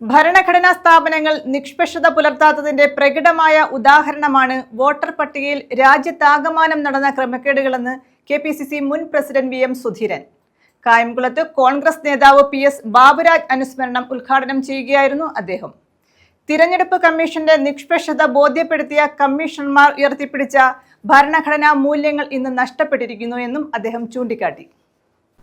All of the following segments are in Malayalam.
ഭരണഘടനാ സ്ഥാപനങ്ങൾ നിഷ്പക്ഷത പുലർത്താത്തതിന്റെ പ്രകടമായ ഉദാഹരണമാണ് വോട്ടർ പട്ടികയിൽ രാജ്യത്താകമാനം നടന്ന ക്രമക്കേടുകളെന്ന് കെ പി സി സി മുൻ പ്രസിഡന്റ് വി എം സുധീരൻ. കായംകുളത്ത് കോൺഗ്രസ് നേതാവ് പി എസ് ബാബുരാജ് അനുസ്മരണം ഉദ്ഘാടനം ചെയ്യുകയായിരുന്നു അദ്ദേഹം. തിരഞ്ഞെടുപ്പ് കമ്മീഷന്റെ നിഷ്പക്ഷത ബോധ്യപ്പെടുത്തിയ കമ്മീഷണർമാർ ഉയർത്തിപ്പിടിച്ച ഭരണഘടനാ മൂല്യങ്ങൾ ഇന്ന് നഷ്ടപ്പെട്ടിരിക്കുന്നു എന്നും അദ്ദേഹം ചൂണ്ടിക്കാട്ടി.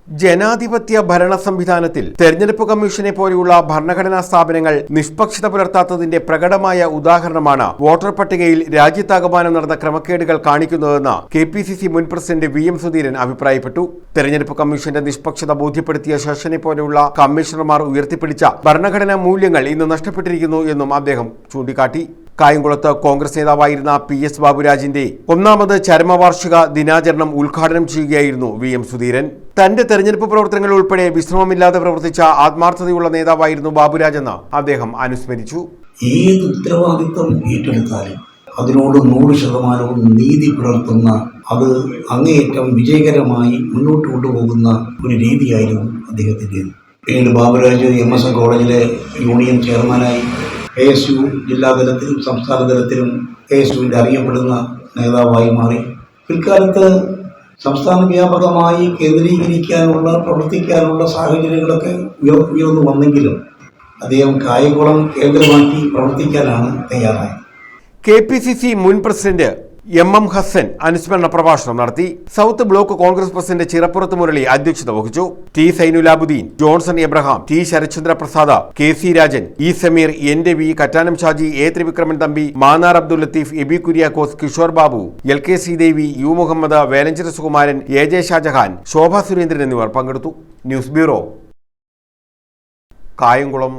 ജനാധിപത്യ ഭരണ സംവിധാനത്തിൽ തെരഞ്ഞെടുപ്പ് കമ്മീഷനെ പോലെയുള്ള ഭരണഘടനാ സ്ഥാപനങ്ങൾ നിഷ്പക്ഷത പുലർത്താത്തതിന്റെ പ്രകടമായ ഉദാഹരണമാണ് വോട്ടർ പട്ടികയിൽ രാജ്യത്താകമാനം നടന്ന ക്രമക്കേടുകൾ കാണിക്കുന്നതെന്ന് കെ പി സി സി മുൻ പ്രസിഡന്റ് വി എം സുധീരൻ അഭിപ്രായപ്പെട്ടു. തെരഞ്ഞെടുപ്പ് കമ്മീഷന്റെ നിഷ്പക്ഷത ബോധ്യപ്പെടുത്തിയ ശേഷനെ പോലെയുള്ള കമ്മീഷണർമാർ ഉയർത്തിപ്പിടിച്ച ഭരണഘടനാ മൂല്യങ്ങൾ ഇന്ന് നഷ്ടപ്പെട്ടിരിക്കുന്നു എന്നും അദ്ദേഹം ചൂണ്ടിക്കാട്ടി. കായംകുളത്ത് കോൺഗ്രസ് നേതാവായിരുന്ന പി എസ് ബാബുരാജിന്റെ ഒന്നാമത് ചരമവാർഷിക ദിനാചരണം ഉദ്ഘാടനം ചെയ്യുകയായിരുന്നു വി എം സുധീരൻ. തന്റെ തെരഞ്ഞെടുപ്പ് പ്രവർത്തനങ്ങൾ ഉൾപ്പെടെ വിശ്രമമില്ലാതെ പ്രവർത്തിച്ച ആത്മാർത്ഥതയുള്ള നേതാവായിരുന്നു ബാബുരാജ് എന്ന് അദ്ദേഹം അനുസ്മരിച്ചു. ഏത് ഉത്തരവാദിത്വം ഏറ്റെടുത്താലും അതിനോട് നൂറ് ശതമാനവും നീതി പുലർത്തുന്ന അത് അങ്ങേയറ്റം വിജയകരമായി മുന്നോട്ട് കൊണ്ടുപോകുന്ന ഒരു രീതിയായിരുന്നു അദ്ദേഹത്തിന്റെ. പിന്നീട് ബാബുരാജ് എം എസ് എൻ കോളേജിലെ യൂണിയൻ ചെയർമാനായി കെ എസ് യു ജില്ലാതലത്തിലും സംസ്ഥാന തലത്തിലും കെ എസ് യുവിന്റെ അറിയപ്പെടുന്ന നേതാവായി മാറി. പിൽക്കാലത്ത് സംസ്ഥാന വ്യാപകമായി കേന്ദ്രീകരിക്കാനുള്ള പ്രവർത്തിക്കാനുള്ള സാഹചര്യങ്ങളൊക്കെ ഉയർ ഉയർന്നു വന്നെങ്കിലും അദ്ദേഹം കായംകുളം കേന്ദ്രമാക്കി പ്രവർത്തിക്കാനാണ് തയ്യാറായത്. കെ പി സി സി മുൻ പ്രസിഡന്റ് എം എം ഹസൻ അനുസ്മരണ പ്രഭാഷണം നടത്തി south block Congress president Chirappurath Murali അധ്യക്ഷത വഹിച്ചു. T Zainulabuddin Johnson Abraham T Sarathchandra Prasad K C Rajan E Sameer N Ravi Kattanam Shaji A Thrivikraman Thampi Mannar Abdul Latheef Aby Kuriakose Kishore Babu L K C Devi U Muhammad Velanchira Sukumaran A J Shajahan Shobha Surendran എന്നിവർ പങ്കെടുത്തു. News bureau. കായംകുളം.